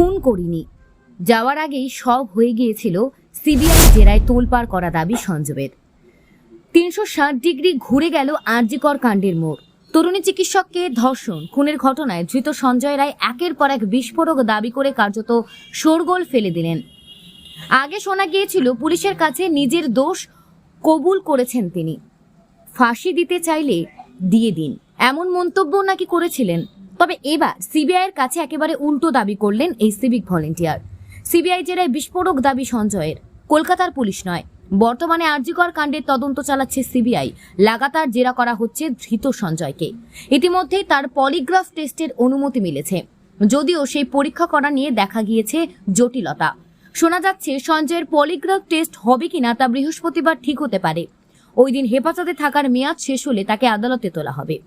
খুন করিনি। যাওয়ার আগেই সব হয়ে গিয়েছিল সিবিআই জেরায় তোলপাড় করা দাবি সঞ্জবের। তিনশো ষাট ডিগ্রি ঘুরে গেল আরজিকর কাণ্ডের মোড়। তরুণী চিকিৎসককে ধর্ষণ, খুনের ঘটনায় ধৃত সঞ্জয় রায় একের পর এক বিস্ফোরক দাবি করে কার্যত শোরগোল ফেলে দিলেন। আগে শোনা গিয়েছিল, পুলিশের কাছে নিজের দোষ কবুল করেছেন তিনি। ফাঁসি দিতে চাইলে দিয়ে দিন। এমন মন্তব্য নাকি করেছিলেন তবে এবার সিবিআইয়ের কাছে একেবারে উল্টো দাবি করলেন এই সিভিক ভলেন্টিয়ার। সিবিআই জেরায় বিস্ফোরক দাবি সঞ্জয়ের। কলকাতার পুলিশ নয়। বর্তমানে আরজিকর কাণ্ডের তদন্ত চালাচ্ছে সিবিআই। লাগাতার জেরা করা হচ্ছে ধৃত সঞ্জয়কে। ইতিমধ্যেই তার পলিগ্রাফ টেস্টের অনুমতি মিলেছে। যদিও সেই পরীক্ষা করা নিয়ে দেখা গিয়েছে জটিলতা। শোনা যাচ্ছে, সঞ্জয়ের পলিগ্রাফ টেস্ট হবে কিনা তা বৃহস্পতিবার ঠিক হতে পারে। ওই দিন হেফাজতে থাকার মেয়াদ শেষ হলে তাকে আদালতে তোলা হবে।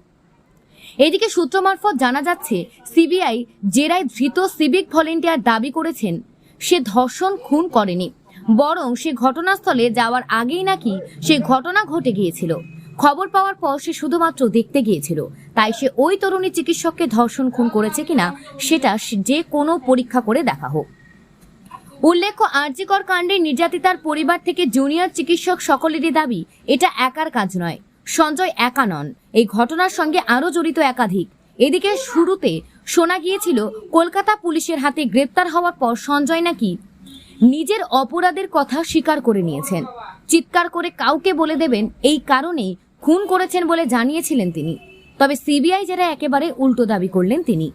এদিকে সূত্র মারফত জানা যাচ্ছে, সিবিআই জেরায় ধৃত সিভিক ভলেন্টিয়ার দাবি করেছেন। সে ধর্ষণ, খুন করেনি। বরং সে ঘটনাস্থলে যাওয়ার আগেই নাকি সে ঘটনা ঘটে গিয়েছিল। খবর পাওয়ার পর সে শুধুমাত্র দেখতে গিয়েছিল। তাই সে ওই তরুণী চিকিৎসককে ধর্ষণ, খুন করেছে কিনা, সেটা যে কোনো পরীক্ষা করে দেখা হোক। উল্লেখ্য, আরজিকর কাণ্ডে নির্যাতিতার পরিবার থেকে জুনিয়র চিকিৎসক সকলেরই দাবি, এটা একার কাজ নয়। সঞ্জয় একা নন। এই ঘটনার সঙ্গে আরও জড়িত একাধিক। এদিকে শুরুতে শোনা গিয়েছিল, কলকাতা পুলিশের হাতে গ্রেপ্তার হওয়ার পর সঞ্জয় নাকি নিজের অপরাধের কথা স্বীকার করে নিয়েছেন। চিৎকার করে কাউকে বলে দেবেন এই কারণেই খুন করেছেন বলে জানিয়েছিলেন তিনি। তবে সিবিআই যারা একেবারে উল্টো দাবি করলেন তিনি।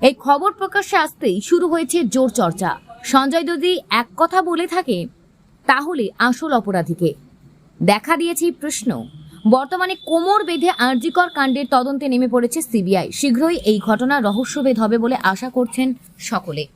এই খবর প্রকাশ্যে আসতেই শুরু হয়েছে জোর চর্চা। সঞ্জয় যদি এক কথা বলে থাকে, তাহলে আসল অপরাধীকে দেখা দিয়েছে প্রশ্ন। বর্তমানে কোমর বেঁধে আরজিকর কাণ্ডের তদন্তে নেমে পড়েছে সিবিআই। শীঘ্রই এই ঘটনা রহস্যভেদ হবে বলে আশা করছেন সকলে।